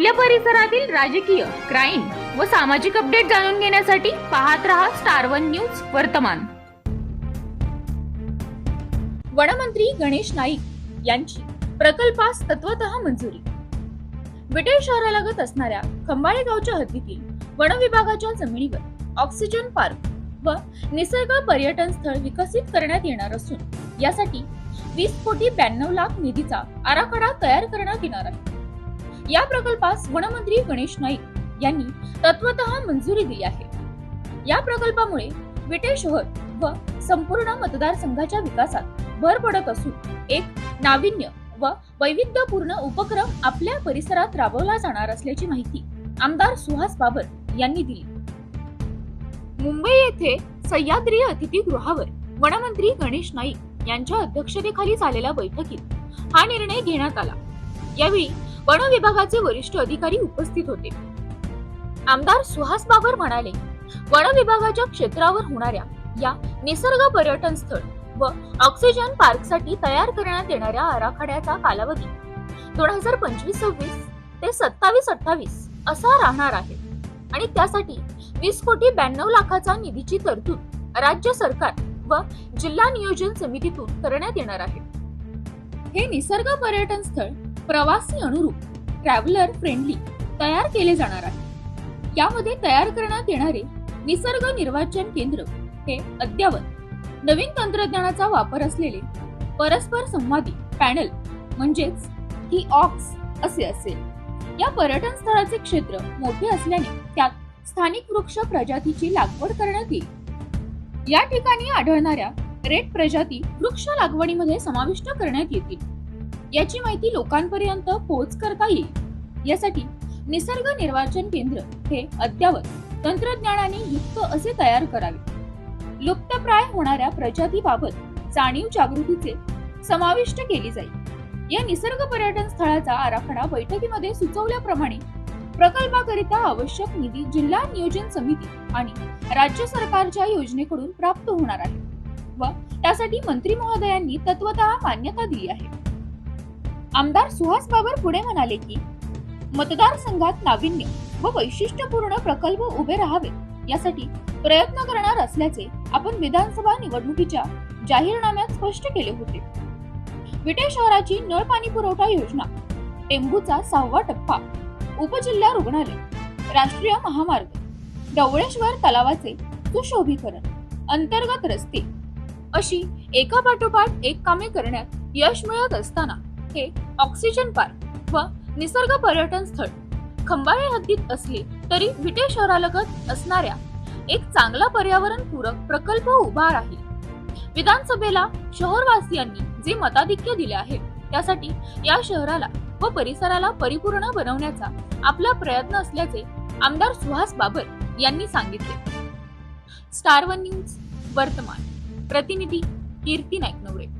आपल्या परिसरातील राजकीय क्राईम व सामाजिक अपडेट जाणून घेण्यासाठी पाहत रहा स्टार वन न्यूज वर्तमान. वनमंत्री गणेश नाईक यांची प्रकल्पास तत्वत मंजुरी. विटेल शहरालगत असणाऱ्या खंबाळे गावच्या हद्दीतील वन विभागाच्या जमिनीवर ऑक्सिजन पार्क व निसर्ग पर्यटन स्थळ विकसित करण्यात येणार असून यासाठी वीस कोटी ब्याण्णव लाख निधीचा आराखडा तयार करण्यात येणार आहे. या प्रकल्पास वनमंत्री गणेश नाईक यांनी तत्वत मंजुरी दिली आहे. या प्रकल्पामुळे विटे शहर व संपूर्ण मतदारसंघाच्या विकासात भर पडत असून एक नाविन्य व वैविध्यपूर्ण उपक्रम आपल्या परिसरात राबवला जाणार असल्याची माहिती आमदार सुहास बाबर यांनी दिली. मुंबई येथे सह्याद्री अतिथीगृहावर वनमंत्री गणेश नाईक यांच्या अध्यक्षतेखाली झालेल्या बैठकीत हा निर्णय घेण्यात आला. यावेळी वन विभागाचे वरिष्ठ अधिकारी उपस्थित होते. आमदार सुहास बाबर म्हणाले वन विभागाच्या क्षेत्रावर होणाऱ्या या निसर्ग पर्यटन स्थळ व ऑक्सिजन पार्कसाठी तयार करण्यात येणाऱ्या आराखड्याचा कालावधी दोन हजार पंचवीस सव्वीस ते सत्तावीस अठ्ठावीस असा राहणार आहे आणि त्यासाठी वीस कोटी ब्याण्णव लाखाचा निधीची तरतूद राज्य सरकार व जिल्हा नियोजन समितीतून करण्यात येणार आहे. हे निसर्ग पर्यटन स्थळ प्रवासी अनुरूप ट्रॅव्हलर फ्रेंडली तयार केले जाणार आहे. यामध्ये तयार करण्यात येणारे निसर्ग निर्वाचन केंद्र हे अद्ययावत. नवीन तंत्रज्ञानाचा वापर असलेले परस्पर संवादी पॅनल म्हणजेच ही ऑक्स असे असेल. या पर्यटन स्थळाचे क्षेत्र मोठे असल्याने त्यात स्थानिक वृक्ष प्रजातीची लागवड करण्यात येईल. या ठिकाणी आढळणाऱ्या रेड प्रजाती वृक्ष लागवडीमध्ये समाविष्ट करण्यात येतील. याची माहिती लोकांपर्यंत पोहोच करता येईल. यासाठी निसर्ग निर्वाचन केंद्र हे अद्यावत तंत्रज्ञानाने युक्त असे तयार करावे. लुप्तप्राय होणाऱ्या प्रजातीबाबत जाणीव जागृतीचे समाविष्ट केली जाईल. या निसर्ग पर्यटन स्थळाचा आराखडा बैठकीमध्ये सुचवल्याप्रमाणे प्रकल्पाकरिता आवश्यक निधी जिल्हा नियोजन समिती आणि राज्य सरकारच्या योजनेकडून प्राप्त होणार आहे व त्यासाठी मंत्री महोदयांनी तत्वतः मान्यता दिली आहे. आमदार सुहास बाबर पुढे म्हणाले की मतदारसंघात नाविन्य व वैशिष्ट्यपूर्ण प्रकल्प उभे राहावे यासाठी प्रयत्न करणार असल्याचे आपण विधानसभा निवडणुकीच्या जाहीरनाम्यात स्पष्ट केले होते. विटे शहराची नळ पाणी पुरवठा योजना टेंबूचा सहावा टप्पा उपजिल्हा रुग्णालय राष्ट्रीय महामार्ग डवळेश्वर तलावाचे सुशोभीकरण अंतर्गत रस्ते अशी एकापाठोपाठ एक कामे करण्यात यश मिळत असताना हे ऑक्सिजन पार्क व निसर्ग पर्यटन स्थळ. खंबाळे हद्दीत असले तरी विटे शहरालगत असणाऱ्या एक चांगला पर्यावरण पूरक प्रकल्प उभा राहील. विधानसभेला शहरवासियांनी जे मताधिक्य दिले आहे त्यासाठी या शहराला व परिसराला परिपूर्ण बनवण्याचा आपला प्रयत्न असल्याचे आमदार सुहास बाबर यांनी सांगितले. स्टार वन न्यूज वर्तमान. प्रतिनिधी कीर्ती नाईकनवरे.